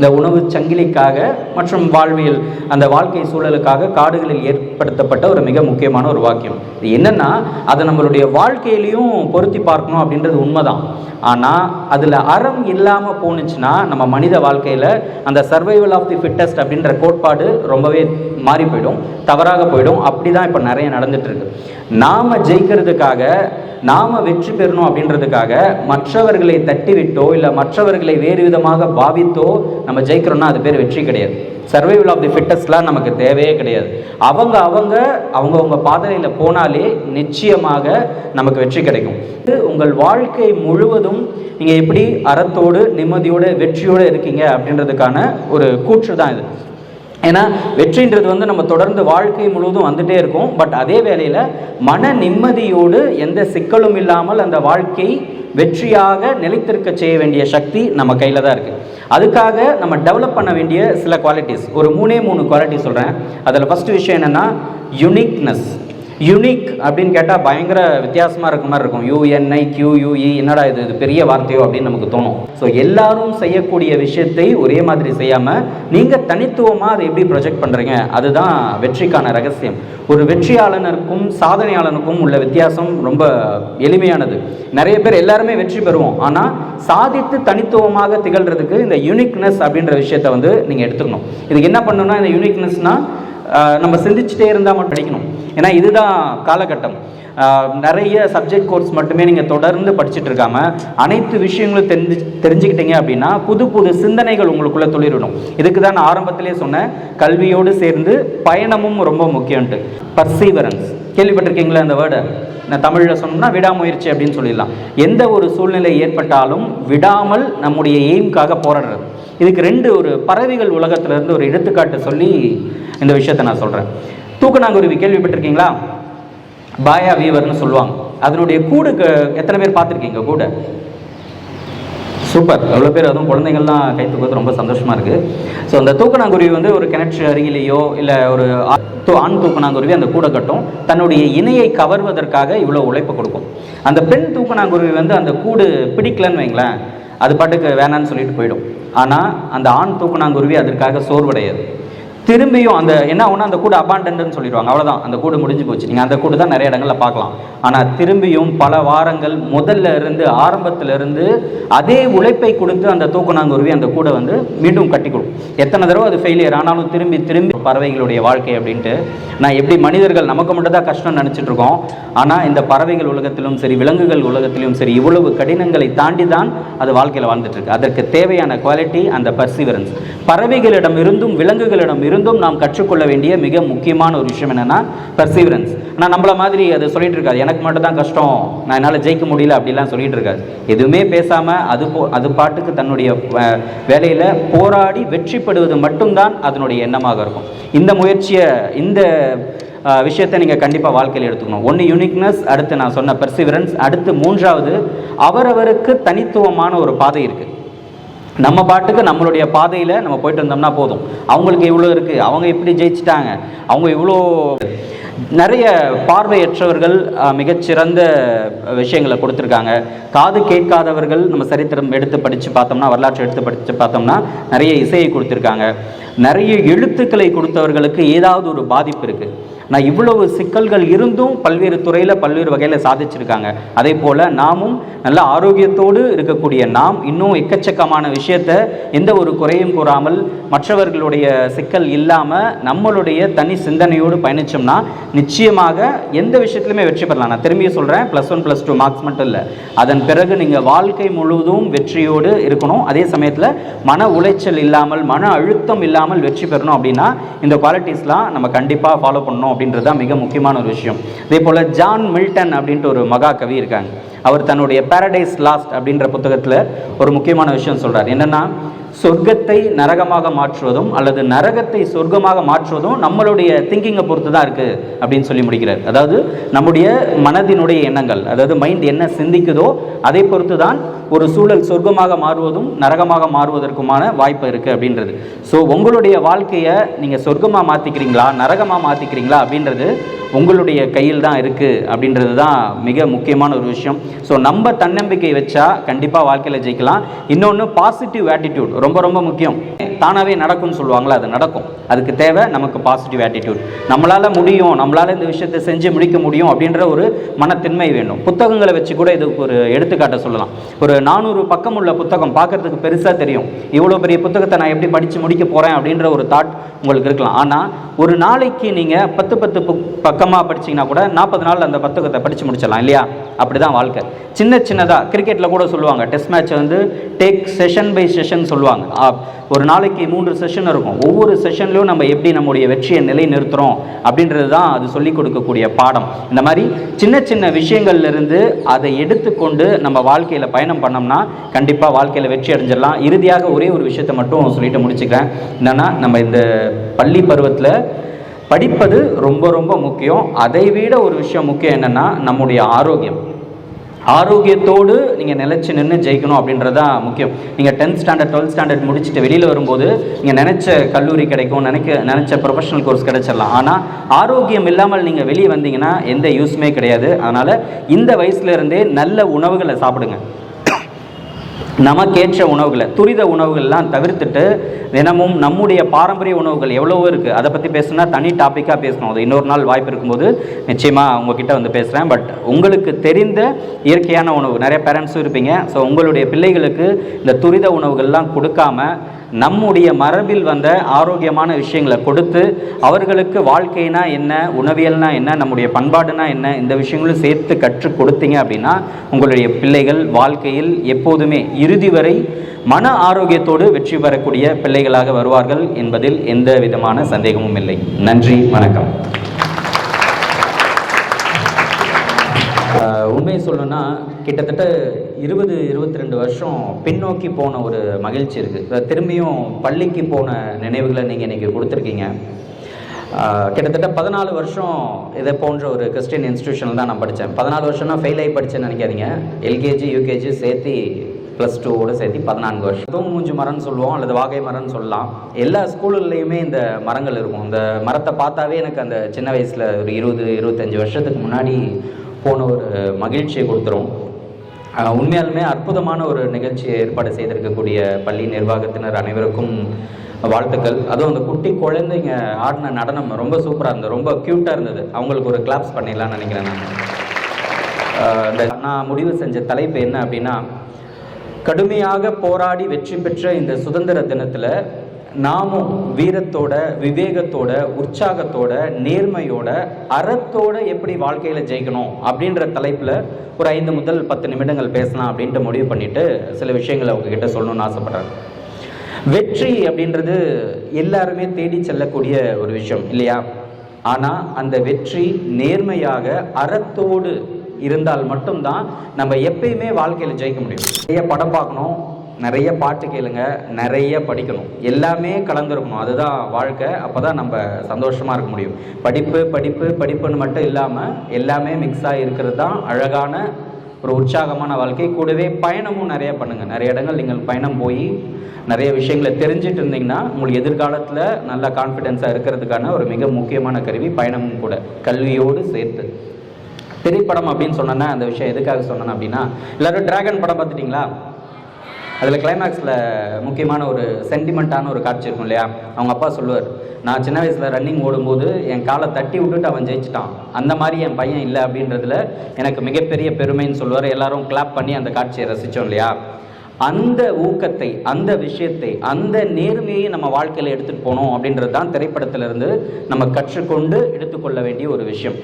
இந்த உணவு சங்கிலிக்காக மற்றும் வாழ்வியல் அந்த வாழ்க்கை சூழலுக்காக காடுகளில் ஏற்படுத்தப்பட்ட ஒரு மிக முக்கியமான ஒரு வாக்கியம். இது என்னன்னா அதை நம்மளுடைய வாழ்க்கையிலையும் பொருத்தி பார்க்கணும் அப்படின்றது உண்மைதான். ஆனால் அதில் அறம் இல்லாமல் போணுச்சுன்னா நம்ம மனித வாழ்க்கையில் அந்த சர்வைவல் ஆஃப் தி ஃபிட்டஸ்ட் அப்படின்ற கோட்பாடு ரொம்பவே மாறி போயிடும் தவறாக போயிடும். அப்படி தான் இப்போ நிறைய நடந்துட்டு இருக்கு நாம் ஜெயிக்கிறதுக்காக நாம் வெற்றி பெறணும் அப்படின்றதுக்காக மற்றவர்களை தட்டிவிட்டோ இல்லை மற்றவர்களை வேறு விதமாக பாவித்தோ நம்ம ஜெயிக்கிறோம்னா அது பேர் வெற்றி கிடையாது. சர்வைவல் ஆஃப் தி ஃபிட்டஸ்ட்லாம் நமக்கு தேவையே கிடையாது. அவங்க அவங்க அவங்கவுங்க பாதையில் போனாலே நிச்சயமாக நமக்கு வெற்றி கிடைக்கும். இது உங்கள் வாழ்க்கை முழுவதும் நீங்கள் எப்படி அறத்தோடு நிம்மதியோடு வெற்றியோடு இருக்கீங்க அப்படின்றதுக்கான ஒரு கூற்று தான் இது. ஏன்னா வெற்றின்றது வந்து நம்ம தொடர்ந்து வாழ்க்கை முழுவதும் வந்துட்டே இருக்கும். பட் அதே வேளையில் மன நிம்மதியோடு எந்த சிக்கலும் இல்லாமல் அந்த வாழ்க்கை வெற்றியாக நிலைத்திருக்க செய்ய வேண்டிய சக்தி நம்ம கையில் தான் இருக்குது அதுக்காக நம்ம டெவலப் பண்ண வேண்டிய சில குவாலிட்டிஸ் ஒரு மூணே மூணு குவாலிட்டி சொல்கிறேன் அதில் ஃபஸ்ட்டு விஷயம் என்னென்னா யுனிக்னஸ் யுனிக் அப்படின்னு கேட்டால் பயங்கர வித்தியாசமாக இருக்க மாதிரி இருக்கும். யூஎன்ஐ கியூயூஇ என்னடா இது? இது பெரிய வார்த்தையோ அப்படின்னு நமக்கு தோணும். ஸோ எல்லாரும் செய்யக்கூடிய விஷயத்தை ஒரே மாதிரி செய்யாமல் நீங்கள் தனித்துவமாக அதை எப்படி ப்ரொஜெக்ட் பண்ணுறீங்க அதுதான் வெற்றிக்கான ரகசியம். ஒரு வெற்றியாளனுக்கும் சாதனையாளனுக்கும் உள்ள வித்தியாசம் ரொம்ப எளிமையானது. நிறைய பேர் எல்லாருமே வெற்றி பெறுவோம். ஆனால் சாதித்து தனித்துவமாக திகழ்கிறதுக்கு இந்த யூனிக்னஸ் அப்படின்ற விஷயத்தை வந்து நீங்கள் எடுத்துக்கணும். இதுக்கு என்ன பண்ணணும்னா இந்த யூனிக்னஸ்னால் நம்ம சிந்திச்சுட்டே இருந்தால் மட்டும் படிக்கணும். ஏன்னா இதுதான் காலகட்டம். நிறைய சப்ஜெக்ட் கோர்ஸ் மட்டுமே நீங்கள் தொடர்ந்து படிச்சுட்டு இருக்காமல் அனைத்து விஷயங்களும் தெரிஞ்சு தெரிஞ்சுக்கிட்டீங்க அப்படின்னா புது புது சிந்தனைகள் உங்களுக்குள்ளே துளிரிடும். இதுக்கு தான் நான் ஆரம்பத்திலே சொன்னேன். கல்வியோடு சேர்ந்து பயணமும் ரொம்ப முக்கியம்ட்டு பர்சீவரன்ஸ் கேள்விப்பட்டிருக்கீங்களா அந்த வேர்டை நான் தமிழில் சொன்னோம்னா விடாமுயற்சி அப்படின்னு சொல்லிடலாம். எந்த ஒரு சூழ்நிலை ஏற்பட்டாலும் விடாமல் நம்முடைய எய்ம்காக போராடுறது. இதுக்கு ரெண்டு ஒரு பறவைகள் உலகத்துல இருந்து ஒரு எடுத்துக்காட்டு சொல்லி இந்த விஷயத்தை நான் சொல்கிறேன் தூக்கணாங்குருவி கேள்விப்பட்டிருக்கீங்களா? பாயா வீவர்னு சொல்லுவாங்க. அதனுடைய கூடு எத்தனை பேர் பார்த்துருக்கீங்க கூட? சூப்பர். எவ்வளோ பேர் அதுவும் குழந்தைங்கள்லாம் கை தூக்கிறது ரொம்ப சந்தோஷமாக இருக்குது ஸோ அந்த தூக்கணாங்குருவி வந்து ஒரு கிணற்று அருகிலேயோ இல்லை ஒரு தூ- ஆண் தூக்கணாங்குருவி அந்த கூடை கட்டும். தன்னுடைய இணையை கவர்வதற்காக இவ்வளோ உழைப்பு கொடுக்கும். அந்த பெண் தூக்கணாங்குருவி வந்து அந்த கூடு பிடிக்கலன்னு வைங்களேன் அது பாட்டுக்கு வேணான்னு சொல்லிட்டு போயிடும். ஆனால் அந்த ஆண் தூக்கணாங்குருவி அதற்காக சோர்வடையாது. திரும்பியும் அந்த என்ன ஒன்று அந்த கூடு அபாண்டன்ட்னு சொல்லிடுவாங்க. அவ்வளோதான் அந்த கூடு முடிஞ்சு போச்சு. நீங்கள் அந்த கூடு தான் நிறைய இடங்களில் பார்க்கலாம். ஆனால் திரும்பியும் பல வாரங்கள் முதல்ல இருந்து ஆரம்பத்திலிருந்து அதே உழைப்பை கொடுத்து அந்த தூக்குநாங்குருவி அந்த கூடை வந்து மீண்டும் கட்டி கொடுக்கும் எத்தனை தடவை அது ஃபெயிலியர் ஆனாலும் திரும்பி திரும்பி பறவைகளுடைய வாழ்க்கை அப்படின்ட்டு நான் எப்படி மனிதர்கள் நமக்கு மட்டும் தான் கஷ்டம் நினச்சிட்டு இருக்கோம். ஆனால் இந்த பறவைகள் உலகத்திலும் சரி விலங்குகள் உலகத்திலும் சரி இவ்வளவு கடினங்களை தாண்டி தான் அது வாழ்க்கையில் வாழ்ந்துட்டு இருக்கு. அதற்கு தேவையான குவாலிட்டி அந்த பர்சிவரன்ஸ் பறவைகளிடம் இருந்தும் விலங்குகளிடம் இருந்தும் நாம் கற்றுக்கொள்ள வேண்டிய மிக முக்கியமான ஒரு விஷயம் என்னன்னா பர்சிவரன்ஸ் ஆனால் நம்மள மாதிரி அது சொல்லிட்டு இருக்காது. எனக்கு மட்டும் தான் கஷ்டம். நான் என்னால் ஜெயிக்க முடியல அப்படிலாம் சொல்லிட்டு இருக்காது. எதுவுமே பேசாமல் அது போ அது பாட்டுக்கு தன்னுடைய வேலையில் வேலையில போராடி வெற்றிப்படுவது மட்டும்தான் அதனுடைய எண்ணமாக இருக்கும். இந்த முயற்சியை இந்த விஷயத்தை நீங்கள் கண்டிப்பாக வாழ்க்கையில் எடுத்துக்கணும். ஒன்று யூனிக்னஸ் அடுத்து நான் சொன்ன பர்சிவரன்ஸ் அடுத்து மூன்றாவது அவரவருக்கு தனித்துவமான ஒரு பாதை இருக்குது நம்ம பாட்டுக்கு நம்மளுடைய பாதையில் நம்ம போயிட்டு இருந்தோம்னா போதும். அவங்களுக்கு இவ்வளோ இருக்குது அவங்க இப்படி ஜெயிச்சிட்டாங்க அவங்க இவ்வளோ நிறைய பார்வையற்றவர்கள் மிகச்சிறந்த விஷயங்களை கொடுத்துருக்காங்க. காது கேட்காதவர்கள் நம்ம சரித்திரம் எடுத்து படித்து பார்த்தோம்னா வரலாற்று எடுத்து படித்து பார்த்தோம்னா நிறைய இசையை கொடுத்துருக்காங்க. நிறைய எழுத்துக்களை கொடுத்தவர்களுக்கு ஏதாவது ஒரு பாதிப்பு இருக்குது நான் இவ்வளவு சிக்கல்கள் இருந்தும் பல்வேறு துறையில் பல்வேறு வகையில் சாதிச்சிருக்காங்க. அதே போல் நாமும் நல்ல ஆரோக்கியத்தோடு இருக்கக்கூடிய நாம் இன்னும் எக்கச்சக்கமான விஷயத்தை எந்த ஒரு குறையும் கூறாமல் மற்றவர்களுடைய சிக்கல் இல்லாமல் நம்மளுடைய தனி சிந்தனையோடு பயணிச்சோம்னா நிச்சயமாக எந்த விஷயத்துலையுமே வெற்றி பெறலாம். நான் திரும்பியும் சொல்கிறேன் plus one plus two marks மட்டும் இல்லை. அதன் பிறகு நீங்கள் வாழ்க்கை முழுவதும் வெற்றியோடு இருக்கணும். அதே சமயத்தில் மன உளைச்சல் இல்லாமல் மன அழுத்தம் இல்லாமல் வெற்றி பெறணும் அப்படின்னா இந்த குவாலிட்டிஸ்லாம் நம்ம கண்டிப்பாக ஃபாலோ பண்ணணும் அப்படின்றது தான் மிக முக்கியமான ஒரு விஷயம். இதே போல் ஜான் மில்டன் அப்படின்ட்டு ஒரு மகா கவி இருக்காங்க. அவர் தன்னுடைய பாரடைஸ் லாஸ்ட் அப்படின்ற புத்தகத்தில் ஒரு முக்கியமான விஷயம் சொல்கிறார் என்னன்னா சொர்க்கத்தை நரகமாக மாற்றுவதும் அல்லது நரகத்தை சொர்க்கமாக மாற்றுவதும் நம்மளுடைய திங்கிங்கை பொறுத்து தான் இருக்குது அப்படின்னு சொல்லி முடிக்கிறார். அதாவது நம்முடைய மனதினுடைய எண்ணங்கள் அதாவது மைண்ட் என்ன சிந்திக்குதோ அதை பொறுத்து தான் ஒரு சூழல் சொர்க்கமாக மாறுவதும் நரகமாக மாறுவதற்குமான வாய்ப்பு இருக்குது அப்படின்றது. ஸோ உங்களுடைய வாழ்க்கையை நீங்கள் சொர்க்கமாக மாற்றிக்கிறீங்களா நரகமாக மாற்றிக்கிறீங்களா அப்படின்றது உங்களுடைய கையில் தான் இருக்குது அப்படின்றது தான் மிக முக்கியமான ஒரு விஷயம். ஸோ நம்ம தன்னம்பிக்கை வச்சா கண்டிப்பாக வாழ்க்கையில் ஜெயிக்கலாம். இன்னொன்று பாசிட்டிவ் ஆட்டிடியூட் ரொம்ப ரொம்ப முக்கியம். தானாகவே நடக்கும்னு சொல்லுவாங்களா அது நடக்கும். அதுக்கு தேவை நமக்கு பாசிட்டிவ் ஆட்டிடியூட் நம்மளால் முடியும் நம்மளால் இந்த விஷயத்தை செஞ்சு முடிக்க முடியும் அப்படின்ற ஒரு மனத்தின்மை வேணும். புத்தகங்களை வச்சு கூட இதுக்கு ஒரு எடுத்துக்காட்டை சொல்லலாம். ஒரு நானூறு பக்கம் உள்ள புத்தகம் பார்க்கறதுக்கு பெருசாக தெரியும். இவ்வளோ பெரிய புத்தகத்தை நான் எப்படி படித்து முடிக்க போகிறேன் அப்படின்ற ஒரு தாட் உங்களுக்கு இருக்கலாம். ஆனால் ஒரு நாளைக்கு நீங்கள் பத்து பத்து புக் பக்கமாக படிச்சீங்கன்னா கூட நாற்பது நாள் அந்த புத்தகத்தை படித்து முடிச்சிடலாம் இல்லையா? அப்படி தான் வாழ்க்கை. சின்ன சின்னதாக கிரிக்கெட்டில் கூட சொல்லுவாங்க. டெஸ்ட் மேட்ச் வந்து டேக் செஷன் பை செஷன் சொல்லுவாங்க. ஒரு நாளைக்கு மூன்று செஷன் இருக்கும். ஒவ்வொரு செஷன்லையும் நம்ம எப்படி நம்முடைய வெற்றியை நிலை நிறுத்துகிறோம் அப்படின்றது தான் அது சொல்லிக் கொடுக்கக்கூடிய பாடம். இந்த மாதிரி சின்ன சின்ன விஷயங்கள்லேருந்து அதை எடுத்துக்கொண்டு நம்ம வாழ்க்கையில் பயணம் பண்ணோம்னா கண்டிப்பாக வாழ்க்கையில் வெற்றி அடைஞ்சிடலாம். இறுதியாக ஒரே ஒரு விஷயத்தை மட்டும் சொல்லிட்டு முடிச்சுக்கிறேன். என்னன்னா நம்ம இந்த பள்ளி பருவத்தில் படிப்பது ரொம்ப ரொம்ப முக்கியம். அதை விட ஒரு விஷயம் முக்கியம் என்னென்னா நம்முடைய ஆரோக்கியம். ஆரோக்கியத்தோடு நீங்கள் நிலச்சி நின்று ஜெயிக்கணும் அப்படின்றதான் முக்கியம். நீங்கள் டென்த் ஸ்டாண்டர்ட் டுவெல்த் ஸ்டாண்டர்ட் முடிச்சுட்டு வெளியில் வரும்போது நீங்கள் நினச்ச கல்லூரி கிடைக்கும் நினைக்க நினச்ச ப்ரொஃபஷனல் கோர்ஸ் கிடைச்சிடலாம். ஆனால் ஆரோக்கியம் இல்லாமல் நீங்கள் வெளியே வந்தீங்கன்னா எந்த யூஸுமே கிடையாது. அதனால் இந்த வயசுலேருந்தே நல்ல உணவுகளை சாப்பிடுங்க. நமக்கேற்ற உணவுகளை துரித உணவுகள்லாம் தவிர்த்துட்டு தினமும் நம்முடைய பாரம்பரிய உணவுகள் எவ்வளவோ இருக்குது அதை பற்றி பேசுனா தனி டாப்பிக்காக பேசணும். அது இன்னொரு நாள் வாய்ப்பு இருக்கும்போது நிச்சயமாக உங்ககிட்ட வந்து பேசுகிறேன் பட் உங்களுக்கு தெரிந்த இயற்கையான உணவு நிறைய பேரண்ட்ஸும் இருப்பீங்க. ஸோ உங்களுடைய பிள்ளைகளுக்கு இந்த துரித உணவுகள்லாம் கொடுக்காம நம்முடைய மரபில் வந்த ஆரோக்கியமான விஷயங்களை கொடுத்து அவர்களுக்கு வாழ்க்கைனா என்ன உணவியல்னா என்ன நம்முடைய பண்பாடுனா என்ன இந்த விஷயங்களும் சேர்த்து கற்றுக் கொடுத்தீங்க அப்படின்னா உங்களுடைய பிள்ளைகள் வாழ்க்கையில் எப்போதுமே இறுதி வரை மன ஆரோக்கியத்தோடு வெற்றி பெறக்கூடிய பிள்ளைகளாக வருவார்கள் என்பதில் எந்த விதமான சந்தேகமும் இல்லை. நன்றி வணக்கம். உண்மையை சொல்லணும்னா கிட்டத்தட்ட இருபது இருபத்தி ரெண்டு வருஷம் பின்னோக்கி போன ஒரு மகிழ்ச்சி இருக்குது திரும்பியும் பள்ளிக்கு போன நினைவுகளை நீங்கள் இன்றைக்கி கொடுத்துருக்கீங்க. கிட்டத்தட்ட பதினாலு வருஷம் இதை போன்ற ஒரு கிறிஸ்டின் இன்ஸ்டியூஷனில் தான் நான் படித்தேன் பதினாலு வருஷம்னா ஃபெயில் ஆகி படித்தேன்னு நினைக்காதீங்க. எல்கேஜி யூகேஜி சேர்த்து ப்ளஸ் டூவோட சேர்த்து பதினான்கு வருஷம். தூங்கு மூஞ்சி மரம்னு சொல்லுவோம் அல்லது வாகை மரம்னு சொல்லலாம். எல்லா ஸ்கூலுலேயுமே இந்த மரங்கள் இருக்கும். இந்த மரத்தை பார்த்தாவே எனக்கு அந்த சின்ன வயசில் ஒரு இருபது இருபத்தஞ்சி வருஷத்துக்கு முன்னாடி போன ஒரு மகிழ்ச்சியை கொடுத்துரும். உண்மையாலுமே அற்புதமான ஒரு நிகழ்ச்சியை ஏற்பாடு செய்திருக்கக்கூடிய பள்ளி நிர்வாகத்தினர் அனைவருக்கும் வாழ்த்துக்கள். அதுவும் அந்த குட்டி குழந்தைங்க ஆடின நடனம் ரொம்ப சூப்பராக இருந்தது. ரொம்ப க்யூட்டாக இருந்தது. அவங்களுக்கு ஒரு கிளாப்ஸ் பண்ணிடலாம்னு நினைக்கிறேன் நான். நான் முடிவு செஞ்ச தலைப்பு என்ன அப்படின்னா கடுமையாக போராடி வெற்றி பெற்ற இந்த சுதந்திர தினத்தில் நாமும் வீரத்தோட விவேகத்தோட உற்சாகத்தோட நேர்மையோட அறத்தோட எப்படி வாழ்க்கையில ஜெயிக்கணும் அப்படின்ற தலைப்புல ஒரு ஐந்து முதல் பத்து நிமிடங்கள் பேசலாம் அப்படின்ட்டு முடிவு பண்ணிட்டு சில விஷயங்களை உங்ககிட்ட சொல்லணும்னு ஆசைப்படுறேன். வெற்றி அப்படின்றது எல்லாருமே தேடி செல்லக்கூடிய ஒரு விஷயம் இல்லையா? ஆனா அந்த வெற்றி நேர்மையாக அறத்தோடு இருந்தால் மட்டும்தான் நம்ம எப்பயுமே வாழ்க்கையில ஜெயிக்க முடியும். நிறைய படம் பார்க்கணும் நிறைய பாட்டு கேளுங்க நிறைய படிக்கணும். எல்லாமே கலந்துருக்கணும். அதுதான் வாழ்க்கை. அப்போ தான் நம்ம சந்தோஷமாக இருக்க முடியும். படிப்பு படிப்பு படிப்புன்னு மட்டும் இல்லாமல் எல்லாமே மிக்ஸ் ஆகி இருக்கிறது தான் அழகான ஒரு உற்சாகமான வாழ்க்கை. கூடவே பயணமும் நிறைய பண்ணுங்க. நிறைய இடங்கள் நீங்கள் பயணம் போய் நிறைய விஷயங்களை தெரிஞ்சுட்டு இருந்தீங்கன்னா உங்களுக்கு எதிர்காலத்தில் நல்ல கான்ஃபிடென்ஸாக இருக்கிறதுக்கான ஒரு மிக முக்கியமான கருவி பயணமும் கூட. கல்வியோடு சேர்த்து. திரைப்படம் அப்படின்னு சொன்னேன்னா அந்த விஷயம் எதுக்காக சொன்னேன் அப்படின்னா எல்லாரும் டிராகன் படம் பார்த்துட்டிங்களா? அதில் கிளைமேக்ஸில் முக்கியமான ஒரு சென்டிமெண்ட்டான ஒரு காட்சி இருக்கும் இல்லையா? அவங்க அப்பா சொல்லுவார் நான் சின்ன வயசில் ரன்னிங் ஓடும்போது என் காலை தட்டி விட்டுட்டு அவன் ஜெயிச்சிட்டான். அந்த மாதிரி என் பையன் இல்லை அப்படின்றதுல எனக்கு மிகப்பெரிய பெருமைன்னு சொல்லுவார். எல்லாரும் கிளாப் பண்ணி அந்த காட்சியை ரசித்தோம் இல்லையா? அந்த ஊக்கத்தை அந்த விஷயத்தை அந்த நேர்மையை நம்ம வாழ்க்கையில் எடுத்துகிட்டு போனோம் அப்படின்றது தான் திரைப்படத்திலிருந்து நம்ம கற்றுக்கொண்டு எடுத்துக்கொள்ள வேண்டிய ஒரு விஷயம்.